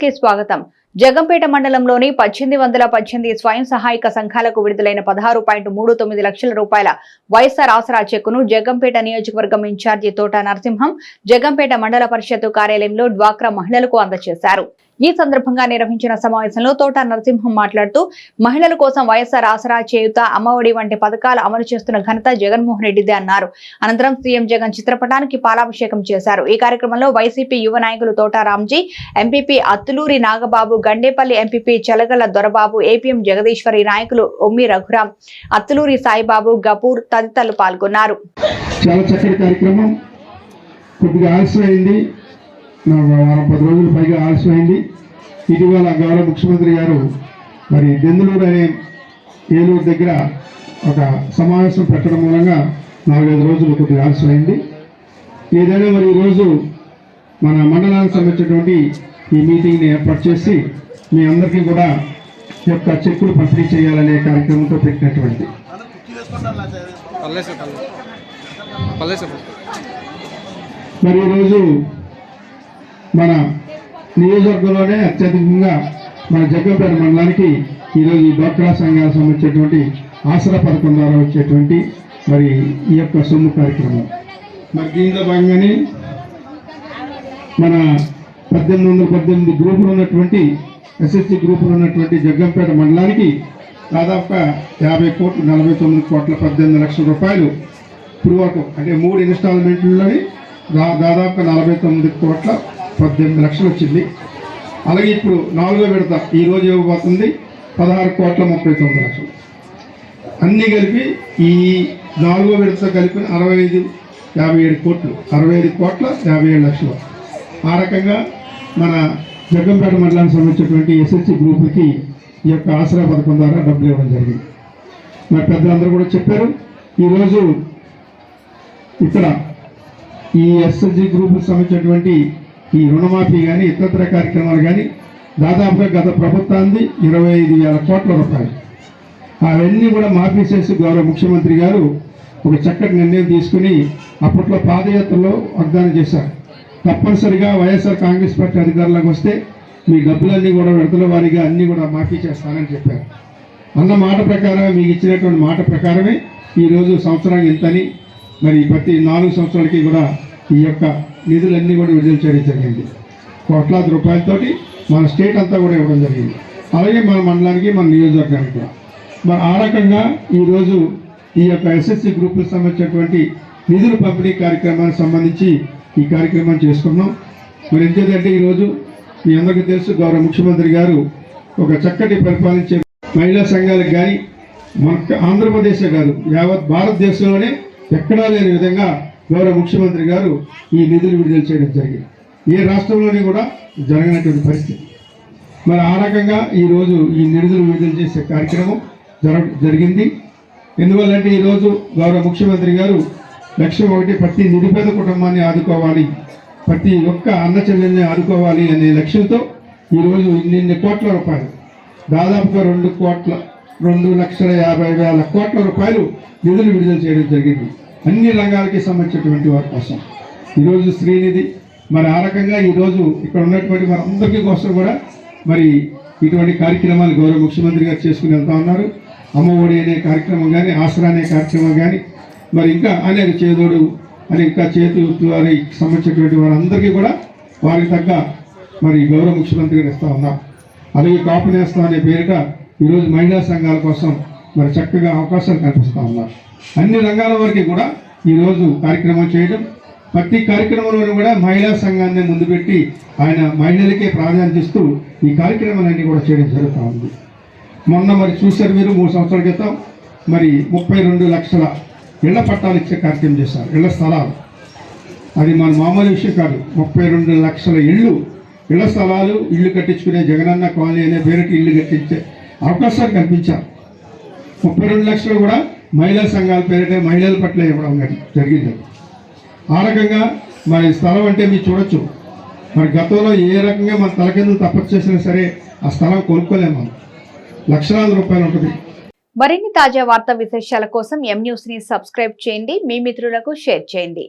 కి స్వాగతం. జగంపేట మండలంలోని పద్దెనిమిది వందల పద్దెనిమిది స్వయం సహాయక సంఘాలకు విడుదలైన పదహారు పాయింట్ మూడు తొమ్మిది లక్షల రూపాయల వైఎస్ఆర్ ఆసరా చెక్కును జగంపేట నియోజకవర్గం ఇన్ఛార్జి తోట నరసింహం జగంపేట మండల పరిషత్ కార్యాలయంలో డ్వాక్రా మహిళలకు అందజేశారు. ఈ సందర్భంగా నిర్వహించిన సమావేశంలో తోట నరసింహం మాట్లాడుతూ మహిళల కోసం వైఎస్ఆర్ ఆసరా చేయుత అమ్మఒడి వంటి పథకాలు అమలు చేస్తున్న ఘనత జగన్మోహన్ రెడ్డిదే అన్నారు. అనంతరం సీఎం జగన్ చిత్రపటానికి పాలాభిషేకం చేశారు. ఈ కార్యక్రమంలో వైసీపీ యువ నాయకులు Thota Ramji MPP Attuluri Nagababu Gandepalli MPP Chalagala Dorababu APM Jagadeeswari నాయకులు ఒమ్మి రఘురాం అత్తులూరి సాయిబాబు గపూర్ తదితరులు పాల్గొన్నారు. చాలా చక్కటి కార్యక్రమం. కొద్దిగా ఆలస్యమైంది. వారం పది రోజులు పైగా ఆలస్యమైంది. ఇటీవల గౌరవ ముఖ్యమంత్రి గారు మరి దెందులూరు అనే ఏలూరు దగ్గర ఒక సమావేశం పెట్టడం మూలంగా నాలుగైదు రోజులు కొద్దిగా ఆలస్యమైంది. ఏదైనా మరి ఈరోజు మన మండలానికి సంబంధించినటువంటి ఈ మీటింగ్ని ఏర్పాటు చేసి మీ అందరికీ కూడా యొక్క చెక్కులు పంపిణీ చేయాలనే కార్యక్రమంతో పెట్టినటువంటి మరి ఈరోజు మన నియోజకవర్గంలోనే అత్యధికంగా మన జగ్గంపేట మండలానికి ఈరోజు ఈ డ్వాక్రా సంఘాలకు సంబంధించినటువంటి ఆసరా పథకం ద్వారా వచ్చేటువంటి మరి ఈ యొక్క సొమ్ము కార్యక్రమం. మరి దీనిలో భాగంగానే మన పద్దెనిమిది వందల పద్దెనిమిది గ్రూపులు ఉన్నటువంటి ఎస్ఎస్సి గ్రూపులు ఉన్నటువంటి జగ్గంపేట మండలానికి దాదాపుగా యాభై కోట్లు నలభై తొమ్మిది కోట్ల పద్దెనిమిది లక్షల రూపాయలు ఇప్పుడు వరకు అంటే మూడు ఇన్స్టాల్మెంట్లని దా దాదాపు నలభై తొమ్మిది కోట్ల పద్దెనిమిది లక్షలు వచ్చింది. అలాగే ఇప్పుడు నాలుగో విడత ఈరోజు ఇవ్వబోతుంది. పదహారు కోట్ల ముప్పై తొమ్మిది లక్షలు. అన్నీ కలిపి ఈ నాలుగో విడత కలిపి అరవై ఐదు యాభై ఏడు కోట్లు అరవై ఐదు కోట్ల యాభై ఏడు లక్షలు. ఆ రకంగా మన జగ్గంపేట మండలానికి సంబంధించినటువంటి ఎస్ఎస్సి గ్రూపులకి ఈ యొక్క ఆసరా పథకం ద్వారా డబ్బులు ఇవ్వడం జరిగింది. మరి పెద్దలందరూ కూడా చెప్పారు. ఈరోజు ఇక్కడ ఈ ఎస్ఎస్జి గ్రూప్కి సంబంధించినటువంటి ఈ రుణమాఫీ కానీ ఇతర కార్యక్రమాలు కానీ దాదాపుగా గత ప్రభుత్వాన్ని ఇరవై ఐదు వేల కోట్ల రూపాయలు. అవన్నీ కూడా మాఫీ చేసి గౌరవ ముఖ్యమంత్రి గారు ఒక చక్కటి నిర్ణయం తీసుకుని అప్పట్లో పాదయాత్రలో వాగ్దానం చేశారు. తప్పనిసరిగా వైఎస్ఆర్ కాంగ్రెస్ పార్టీ అధికారంలోకి వస్తే మీ డబ్బులన్నీ కూడా విడతల వారిగా అన్నీ కూడా మాఫీ చేస్తానని చెప్పారు. అన్న మాట ప్రకారమే మీకు ఇచ్చినటువంటి మాట ప్రకారమే ఈరోజు సంవత్సరానికి ఇంతని మరి ప్రతి నాలుగు సంవత్సరాలకి కూడా ఈ యొక్క నిధులన్నీ కూడా విడుదల చేయడం జరిగింది. కోట్లాది రూపాయలతోటి మన స్టేట్ అంతా కూడా ఇవ్వడం జరిగింది. అలాగే మన మండలానికి మన నియోజకవర్గానికి. కూడా మరి ఆ రకంగా ఈరోజు ఈ యొక్క ఎస్ఎస్సి గ్రూప్కి సంబంధించినటువంటి నిధుల పంపిణీ కార్యక్రమానికి సంబంధించి ఈ కార్యక్రమాన్ని చేసుకున్నాం. మరి ఎందుకంటే ఈరోజు మీ అందరికీ తెలుసు గౌరవ ముఖ్యమంత్రి గారు ఒక చక్కటి పరిపాలించే మహిళా సంఘాలకు కానీ మన ఆంధ్రప్రదేశ్ కాదు యావత్ భారతదేశంలోనే ఎక్కడా లేని విధంగా గౌరవ ముఖ్యమంత్రి గారు ఈ నిధులు విడుదల చేయడం జరిగింది. ఏ రాష్ట్రంలోని కూడా జరగనటువంటి పరిస్థితి. మరి ఆ రకంగా ఈరోజు ఈ నిధులు విడుదల చేసే కార్యక్రమం జర జరిగింది. ఎందువల్లంటే ఈరోజు గౌరవ ముఖ్యమంత్రి గారు లక్ష్యం ఒకటి ప్రతి నిరుపేద కుటుంబాన్ని ఆదుకోవాలి. ప్రతి ఒక్క అన్న చెల్లెల్ని ఆదుకోవాలి అనే లక్ష్యంతో ఈరోజు ఇన్ని కోట్ల రూపాయలు దాదాపుగా రెండు కోట్ల రెండు లక్షల యాభై వేల కోట్ల రూపాయలు నిధులు విడుదల చేయడం జరిగింది. అన్ని రంగాలకి సంబంధించినటువంటి వారి కోసం. ఈరోజు శ్రీనిధి మరి ఆ రకంగా ఈరోజు ఇక్కడ ఉన్నటువంటి మనందరికీ కోసం కూడా మరి ఇటువంటి కార్యక్రమాలు గౌరవ ముఖ్యమంత్రి గారు చేసుకుని వెళ్తా ఉన్నారు. అమ్మఒడి అనే కార్యక్రమం కానీ ఆసరా అనే కార్యక్రమం కానీ మరి ఇంకా అనేక చేదోడు అని ఇంకా చేతి వారికి సంబంధించినటువంటి వారందరికీ కూడా వారికి తగ్గ మరి గౌరవ ముఖ్యమంత్రి గారు ఇస్తా ఉన్నాం అలాగే కాపు నేస్తం అనే పేరిట ఈరోజు మహిళా సంఘాల కోసం మరి చక్కగా అవకాశాలు కల్పిస్తూ ఉన్నారు. అన్ని రంగాల వరకు కూడా ఈరోజు కార్యక్రమం చేయడం ప్రతి కార్యక్రమంలోనూ కూడా మహిళా సంఘాన్ని ముందు పెట్టి ఆయన మహిళలకే ప్రాధాన్యత ఇస్తూ ఈ కార్యక్రమాలన్నీ కూడా చేయడం జరుగుతూ ఉంది. మొన్న మరి చూశారు మీరు మూడు సంవత్సరాల క్రితం మరి ముప్పై రెండు లక్షల ఇళ్ళ పట్టాలు ఇచ్చే కార్యక్రమం చేశారు ఇళ్ళ స్థలాలు. అది మన మామూలు విషయం కాదు. ముప్పై రెండు లక్షల ఇళ్ళు ఇళ్ళ స్థలాలు ఇల్లు కట్టించుకునే జగనన్న కాలనీ అనే పేరుకి ఇల్లు కట్టించే అవకాశాలు కల్పించారు. ముప్పై రెండు లక్షలు కూడా మహిళా సంఘాల పేరిట మహిళల పట్ల ఇవ్వడం జరిగింది. ఆ రకంగా మరి స్థలం అంటే మీరు చూడొచ్చు. మరి గతంలో ఏ రకంగా మన తలకిందులు తపస్సు చేసినా సరే ఆ స్థలం కొనుక్కోలేము మనం. లక్షలాది రూపాయలు ఉంటుంది. మరిన్ని తాజా వార్తా విశేషాల కోసం ఎం న్యూస్ని సబ్స్క్రైబ్ చేయండి. మీ మిత్రులకు షేర్ చేయండి.